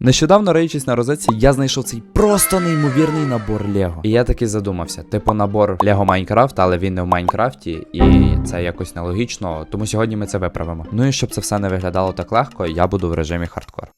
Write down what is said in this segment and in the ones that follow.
Нещодавно риючись на розетці, я знайшов цей просто неймовірний набор Лего. І я таки задумався: типу набор Лего Майнкрафт, але він не в Майнкрафті, і це якось нелогічно. Тому сьогодні ми це виправимо. Ну і щоб це все не виглядало так легко, я буду в режимі хардкор.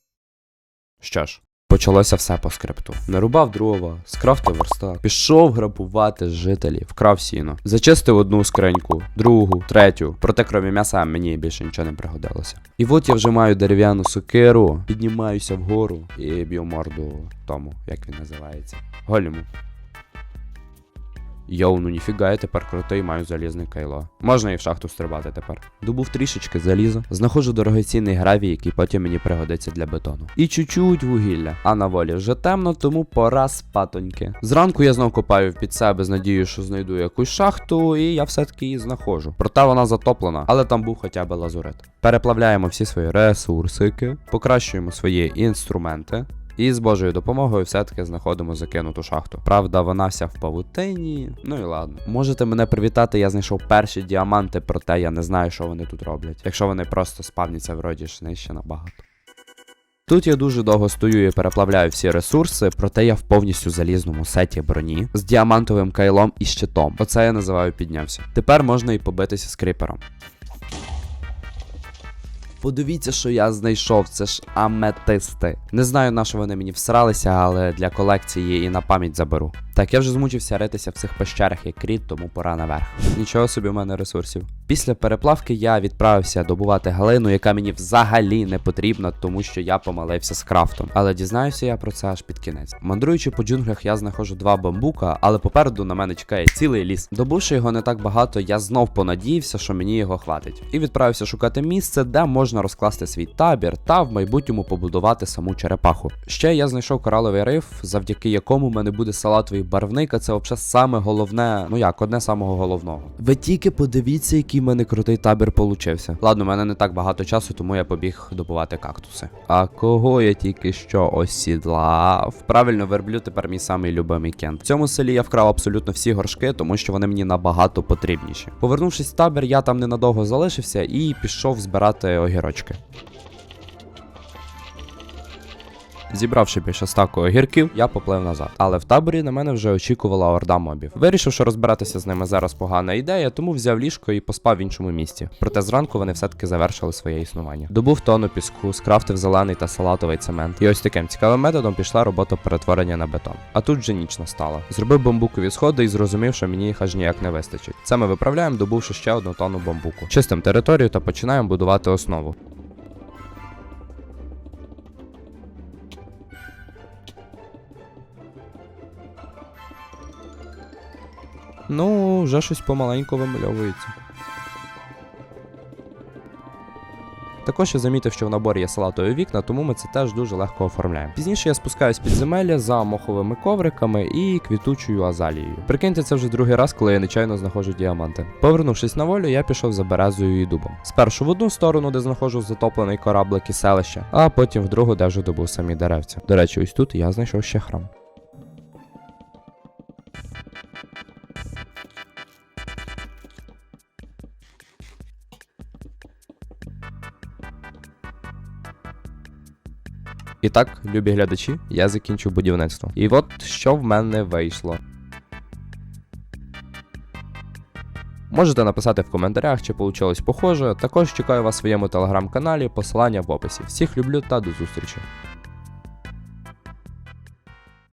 Що ж. Почалося все по скрипту. Нарубав дрова, скрафтив верстак, пішов грабувати жителів, вкрав сіно, зачистив одну скриньку, другу, третю. Проте, крім м'яса, мені більше нічого не пригодилося. І от я вже маю дерев'яну сокиру, піднімаюся вгору і б'ю морду тому, як він називається. Голіму. Йоу, ну ніфіга, я тепер крутий, маю залізне кайло. Можна і в шахту стрибати тепер. Добув трішечки заліза, знаходжу дорогоцінний гравій, який потім мені пригодиться для бетону. І чуть-чуть вугілля. А на волі вже темно, тому пора спатоньки. Зранку я знов копаю під себе з надією, що знайду якусь шахту, і я все-таки її знаходжу. Проте вона затоплена, але там був хоча б лазурит. Переплавляємо всі свої ресурсики, покращуємо свої інструменти. І з Божою допомогою все-таки знаходимо закинуту шахту. Правда, вона вся в павутині. Ну і ладно. Можете мене привітати, я знайшов перші діаманти, проте я не знаю, що вони тут роблять. Якщо вони просто спавняться вроді ж нижче набагато. Тут я дуже довго стою і переплавляю всі ресурси, проте я в повністю залізному сеті броні з діамантовим кайлом і щитом. Оце я називаю піднявся. Тепер можна і побитися з кріпером. Подивіться, що я знайшов, це ж аметисти. Не знаю, на що вони мені всралися, але для колекції і на пам'ять заберу. Так, я вже змучився ритися в цих пещерах як кріт, тому пора наверх. Нічого собі в мене ресурсів. Після переплавки я відправився добувати галину, яка мені взагалі не потрібна, тому що я помилився з крафтом. Але дізнаюся я про це аж під кінець. Мандруючи по джунглях, я знаходжу два бамбука, але попереду на мене чекає цілий ліс. Добувши його не так багато, я знов понадіявся, що мені його хватить. І відправився шукати місце, де можна розкласти свій табір та в майбутньому побудувати саму черепаху. Ще я знайшов кораловий риф, завдяки якому мене буде салатовий барвник, а це взагалі саме головне, ну як, одне самого головного. Ви тільки подивіться, який в мене крутий табір получився. Ладно, в мене не так багато часу, тому я побіг добувати кактуси. А кого я тільки що осідлав? Правильно, верблю тепер мій самий любимий кент. В цьому селі я вкрав абсолютно всі горшки, тому що вони мені набагато потрібніші. Повернувшись в табір, я там ненадовго залишився і пішов збирати огірочки. Зібравши більше стаку огірків, я поплив назад. Але в таборі на мене вже очікувала орда мобів. Вирішив, що розбиратися з ними зараз погана ідея, тому взяв ліжко і поспав в іншому місці. Проте зранку вони все-таки завершили своє існування. Добув тонну піску, скрафтив зелений та салатовий цемент. І ось таким цікавим методом пішла робота перетворення на бетон. А тут вже ніч настала. Зробив бамбукові сходи і зрозумів, що мені їх аж ніяк не вистачить. Це ми виправляємо, добувши ще одну тонну бамбуку. Чистим територію та починаємо будувати основу. Ну, вже щось помаленьку вимальовується. Також я замітив, що в наборі є салатові вікна, тому ми це теж дуже легко оформляємо. Пізніше я спускаюсь під земелля за моховими ковриками і квітучою азалією. Прикиньте, це вже другий раз, коли я нечайно знаходжу діаманти. Повернувшись на волю, я пішов за березою і дубом. Спершу в одну сторону, де знаходжу затоплений кораблик і селище, а потім в другу, де вже добув самі деревця. До речі, ось тут я знайшов ще храм. І так, любі глядачі, я закінчу будівництво. І от що в мене вийшло. Можете написати в коментарях, чи вийшло похоже. Також чекаю вас в своєму телеграм-каналі, посилання в описі. Всіх люблю та до зустрічі.